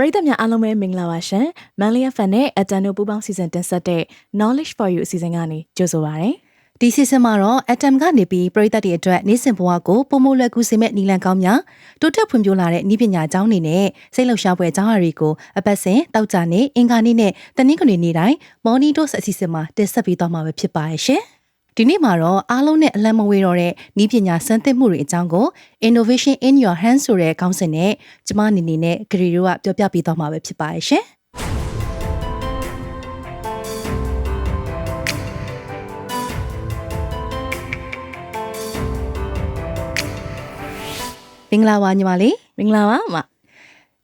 ပရိသတ်များအားလုံးပဲမင်္ဂလာပါရှင်။ Manly FM နဲ့ Atano ပူးပေါင်းစီစဉ်တင်ဆက်တဲ့ Knowledge for You အစီအစဉ်ကနေကြိုဆိုပါရစေ။ဒီစီစဉ်မှာတော့ Atom ကနေပြီးပရိသတ်တွေအတွက်နေ့စဉ်ဘဝကိုပုံမလွယ်ကူစေမဲ့နီလန်ကောင်းများတိုးတက်ဖွံ့ဖြိုးလာတဲ့ဤပညာအကြောင်းတွေနဲ့စိတ်လှုပ်ရှားပွဲအကြောင်းအရာတွေကိုအပတ်စဉ်တောက်ကြနေအင်္ဂါနေ့နဲ့တနင်္ဂနွေနေ့တိုင်း Morning Dose အစီအစဉ်မှာတင်ဆက်ပေးသွားမှာပဲဖြစ်ပါရဲ့ရှင်။ ဒီနေ့မှာတော့အားလုံးနဲ့အလံမဝေတော့တဲ့ဤပညာစမ်းသစ်မှုတွေအကြောင်းကို Innovation in Your Hands ဆိုတဲ့ခေါင်းစဉ်နဲ့ကျမအနေနဲ့ဂရီတို့ကပြောပြပေးသွားမှာပဲဖြစ်ပါရဲ့ရှင်မင်္ဂလာပါညီမလေးမင်္ဂလာပါမ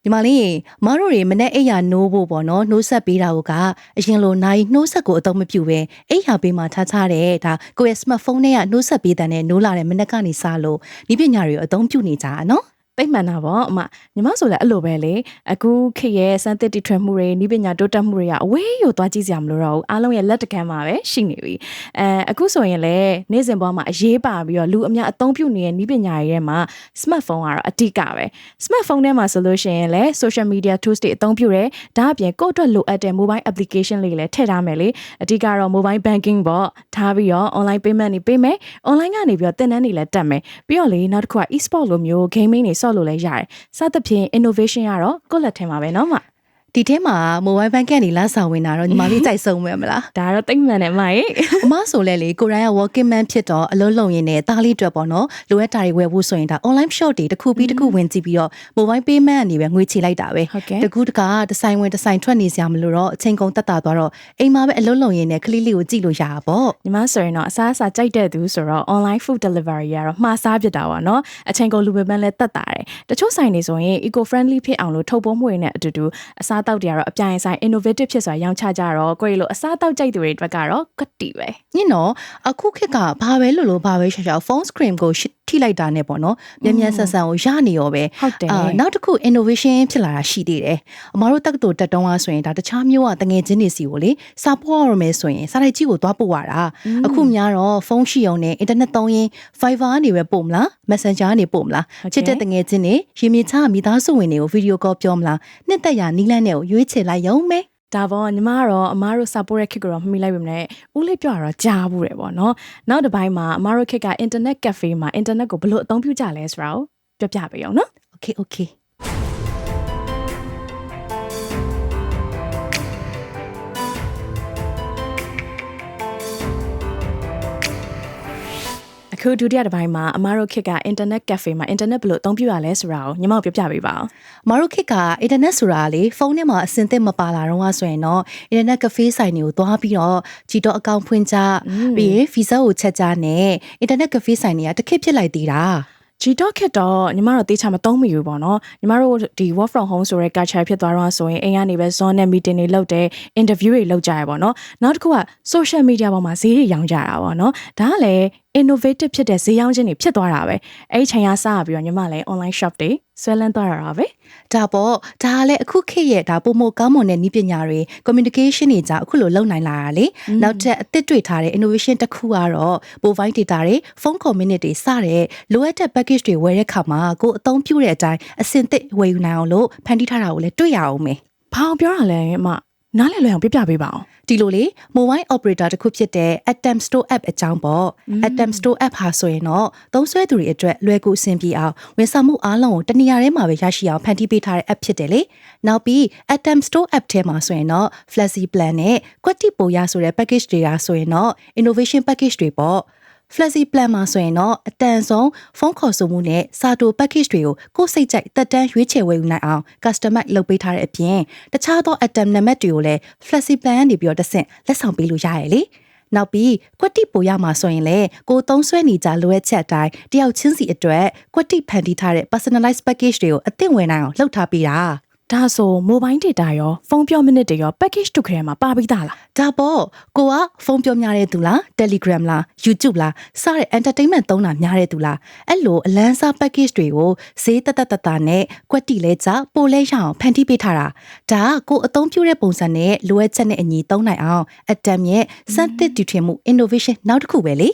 ညီမလေးမတို့တွေမနဲ့အိယာနိုးဖို့ပေါ့နော်နှိုးဆက်ပေးတာကအရင်လိုနိုင်နှိုးဆက်ကိုအသုံးမပြုပဲအိယာပေးမှာထားထားတယ်ဒါကိုယ့်ရဲ့ smartphone နဲ့ကနှိုးဆက်ပေးတဲ့နဲ့နိုးလာတဲ့မနဲ့ကနေစလို့ဒီပညာတွေကိုအသုံးပြုနေကြတာနော် သိမှန်တာပေါ့အမညီမဆိုလည်းအဲ့လိုပဲလေအခုခေတ်ရဲ့စမ်းသစ်တီထွင်မှုတွေဤပညာတိုးတက်မှုတွေကအဝေးကိုသွားကြည့်စရာမလိုတော့ဘူးအားလုံးရဲ့လက်တကမ်းမှာပဲရှိနေပြီအဲအခုဆိုရင်လည်းနေ့စဉ်ဘဝမှာအရေးပါပြီးတော့လူအများအသုံးပြုနေတဲ့ဤပညာတွေထဲမှာ smartphone ကတော့အတိကပဲ smartphone ထဲမှာဆိုလို့ရှိရင်လည်း social media tools တွေအသုံးပြုတယ်ဒါအပြင်ကိုယ့်အတွက်လိုအပ်တဲ့ mobile application လေးတွေလည်းထည့်ထားမယ်လေအတိကတော့ mobile banking ပေါ့ထားပြီးတော့ online payment တွေပေးမယ် online ကနေပြီးတော့သင်တန်းတွေလည်းတက်မယ်ပြီးတော့လေနောက်တစ်ခုက e-sport လိုမျိုး gaming တွေဆော့လို့လည်းရတယ်စသဖြင့် innovation ကတော့ကိုယ့်လက်ထဲမှာပဲเนาะမ ဒီထဲမှာ mobile bank ကနေလာဆောင်ဝင်တာတော့ညီမလေးကြိုက်ဆုံးမယ်မလားဒါတော့တိတ်မှန်တယ်မကြီးအမဆိုလဲလေကိုရိုင်းက working man ဖြစ်တော့အလုံးလုံးရင်းနဲ့တားလေးတွေ့ပေါ့နော်လိုအပ်တာတွေဝယ်ဖို့ဆိုရင်ဒါ online shop တွေတစ်ခုပြီးတစ်ခုဝင်ကြည့်ပြီးတော့ mobile payment အနေပဲငွေချေလိုက်တာပဲတကူးတကားဒီဇိုင်းဝင်ဒီဇိုင်းထွက်နေစရာမလိုတော့အချိန်ကုန်တက်တာသွားတော့အိမ်မှာပဲအလုံးလုံးရင်းနဲ့ကလေးလေးကိုကြည့်လို့ရတာပေါ့ညီမဆိုရင်တော့အစားအစာကြိုက်တဲ့သူဆိုတော့ online food delivery ကတော့မှားစားဖြစ်တာပါနော်အချိန်ကုန်လူပဲမှန်းလဲတက်တာတယ်တချို့ဆိုင်တွေဆိုရင် eco friendly ဖြစ်အောင်လို့ထုတ်ပိုးမှုတွေနဲ့အတူတူအစားတောက်တွေကတော့အပြိုင်ဆိုင် innovative ဖြစ်စွာရောင်းချကြတော့ကိုယ့်လိုအစားတောက်ကြိုက်သူတွေအတွက်ကတော့ကတိပဲညင်တော့အခုခေတ်ကဘာပဲလို့လို့ဘာပဲရှာရှာ phone screen ကိုရှစ်ထိလိုက်တာနဲ့ပေါ့နော်မြန်မြန်ဆန်ဆန်ကိုရနေရောပဲဟုတ်တယ်အာနောက်တစ်ခု innovation ဖြစ်လာတာရှိသေးတယ်အမတို့တက္ကသိုလ်တက်တုံးကဆိုရင်ဒါတခြားမျိုးကတငယ်ချင်းတွေစီကိုလေစာပို့ရမယ်ဆိုရင်စာရိုက်ကြီးကိုသွားပို့ရတာအခုများတော့ဖုန်းရှိအောင်နဲ့ internet သုံးရင် Fiverr ကနေပဲပို့မလား Messenger ကနေပို့မလားဟုတ်ကဲ့ချစ်တဲ့တငယ်ချင်းတွေရေမြေချမိသားစုဝင်တွေကို video call ပြောမလားနှစ်သက်ရနီးလန်းနဲ့ကိုရွေးချယ်လိုက်ရုံပဲ ဒါပေါ့ညီမကတော့အမားတို့ support ရဲ့ခစ်ကတော့မမိလိုက်ပါမနဲ့ဦးလေးပြောရတော့ကြားဘူးတယ်ပေါ့နော်နောက်တစ်ပိုင်းမှာအမားတို့ခစ်က internet cafe မှာ internet ကိုဘယ်လိုအသုံးပြုကြလဲဆိုတာကိုပြောပြပေးအောင်နော် okay okay အခုဒုတိယတစ်ပိုင်းမှာအမားတို့ခစ်က internet cafe မှာ internet ဘယ်လိုအသုံးပြုရလဲဆိုတာကိုညီမတို့ပြောပြပေးပါအောင်မတို့ခေတ်က internet ဆိုတာလေဖုန်းထဲမှာအစင်သစ်မပါလာတော့ကဆိုရင်တော့ internet cafe ဆိုင်တွေကိုသွားပြီးတော့ကြည်တော့အကောင့်ဖွင့်ကြပြီးရင် visa ကိုချက်ကြနဲ့ internet cafe ဆိုင်တွေကတစ်ခေတ်ဖြစ်လိုက်သေးတာ G Talk ခက်တော့ညီမတို့တေချာမသုံးမိဘူးပေါ့နော်ညီမတို့ဒီ work from home ဆိုတဲ့ culture ဖြစ်သွားတော့ဆိုရင်အိမ်ကနေပဲ zone နဲ့ meeting တွေလုပ်တယ် interview တွေလုပ်ကြရပေါ့နော်နောက်တစ်ခုက social media ပေါ်မှာဈေးတွေရောင်းကြတာပေါ့နော်ဒါကလည်း innovative ဖြစ်တဲ့ဈေးရောင်းခြင်းတွေဖြစ်သွားတာပဲအဲ့ဒီချိန်ကစပြီးတော့ညီမလည်း online shop တွေဆွဲလန်းသွားတာပဲဒါပေါ့ဒါကလည်းအခုခေတ်ရဲ့ဒါပုံမကောင်းမွန်တဲ့နည်းပညာတွေ communication တွေကြောင့်အခုလိုလုပ်နိုင်လာတာလေနောက်ထပ်အသစ်တွေ့ထားတဲ့ innovation တစ်ခုကတော့ mobile data တွေ phone community တွေစတဲ့လိုအပ်တဲ့ package တွေဝယ်တဲ့အခါမှာကိုယ်အသုံးပြုတဲ့အတိုင်းအစင်သစ်ဝယ်ယူနိုင်အောင်လို့ဖန်တီးထားတာကိုလည်းတွေ့ရအောင်မယ်ဘာအောင်ပြောတာလဲအမ နားလည်လွယ်အောင်ပြပြပေးပါအောင်ဒီလိုလေ mobile operator တစ်ခုဖြစ်တဲ့ Atom Store app အကြောင်းပေါ့ Atom Store app ဟာဆိုရင်တော့သုံးစွဲသူတွေအတွက်လွယ်ကူအဆင်ပြေအောင်ဝန်ဆောင်မှုအားလုံးကိုတနေရာထဲမှာပဲရရှိအောင်ဖန်တီးပေးထားတဲ့ app ဖြစ်တယ်လေနောက်ပြီး Atom Store app ထဲမှာဆိုရင်တော့ Flexi Plan နဲ့ကွက်တိပိုရဆိုတဲ့ package တွေကဆိုရင်တော့ innovation package တွေပေါ့ Flexi Plan မှာဆိုရင်တော့အတန်ဆုံးဖုန်းခေါ်ဆိုမှုနဲ့စာတို package တွေကိုကိုယ်စိတ်ကြိုက်တက်တန်းရွေးချယ်ဝယ်ယူနိုင်အောင် customize လုပ်ပေးထားတဲ့အပြင်တခြားသော atom နံပါတ်တွေကိုလည်း Flexi Plan ကနေပြီးတော့တစ်ဆင့်လက်ဆောင်ပေးလို့ရရလေနောက်ပြီးကွက်တိပိုရမှာဆိုရင်လေကိုယ်သုံးဆွဲနေကြလိုအပ်ချက်အတိုင်းတယောက်ချင်းစီအတွက်ကွက်တိဖန်တီးထားတဲ့ personalized package တွေကိုအသင့်ဝင်နိုင်အောင်လှုပ်ထားပေးတာ ဒါဆို mobile data ရောဖုန်းပြော minute တွေရော package တစ်ခရဲမှာပါပြီးသားလားဒါပေါ့ကိုကဖုန်းပြောများတဲ့သူလား Telegram လား YouTube လားစတဲ့ entertainment သုံးတာများတဲ့သူလားအဲ့လိုအလန်းစား package တွေကိုဈေးတက်တက်တက်တာနဲ့ကွက်တီလဲကြပိုလဲရအောင်ဖန်တီးပေးထားတာဒါကကိုအသုံးပြုတဲ့ပုံစံနဲ့လိုအပ်ချက်နဲ့အညီသုံးနိုင်အောင်အတမ်ရဲ့စမ်းသစ်တီထွင်မှု innovation နောက်တစ်ခုပဲလေ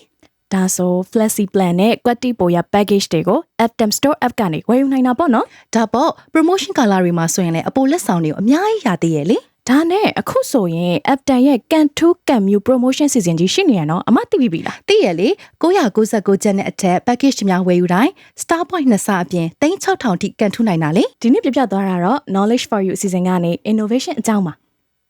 ဒါဆို Flexi Plan နဲ့ Quality ပိုရ package တွေကို Aptem Store app ကနေဝယ်ယူနိုင်တာပေါ့နော်ဒါပေါ့ promotion ကာလာတွေမှာဆိုရင်လည်းအပိုလက်ဆောင်တွေကိုအများကြီးရသေးရဲ့လေဒါနဲ့အခုဆိုရင် Aptem ရဲ့ Can to Can Mu promotion season ကြီးရှိနေရနော်အမသိပြီပြီလားသိရလေ999ကျပ်နဲ့အထက် package များဝယ်ယူတိုင်း Star Point နှစ်ဆအပြင်3600ထိကန်ထူးနိုင်တာလေဒီနေ့ပြပြသွားတာတော့ knowledge for you အစီအစဉ်ကနေ innovation အကြောင်းပါ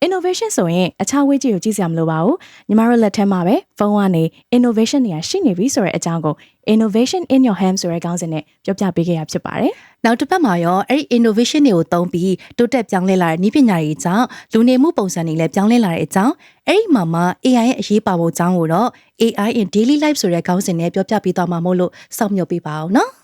innovation ဆိုရင်အခြားဝေးကြီးကိုကြည့်စရာမလိုပါဘူးညီမတို့လက်ထဲမှာပဲဖုန်းကနေ innovation တွေကရှိနေပြီဆိုတဲ့အကြောင်းကို innovation in your hand ဆိုတဲ့ခေါင်းစဉ်နဲ့ပြောပြပေးခဲ့ရဖြစ်ပါတယ်နောက်တစ်ပတ်မှာရောအဲ့ဒီ innovation တွေကိုသုံးပြီးတိုးတက်ပြောင်းလဲလာတဲ့နည်းပညာတွေကြောင့်လူနေမှုပုံစံတွေလည်းပြောင်းလဲလာတဲ့အကြောင်းအဲ့ဒီမှာမှ AI ရဲ့အရေးပါပုံအကြောင်းကိုတော့ AI in daily life ဆိုတဲ့ခေါင်းစဉ်နဲ့ပြောပြပေးသွားမှာမို့လို့စောင့်မျှော်ပေးပါအောင်နော်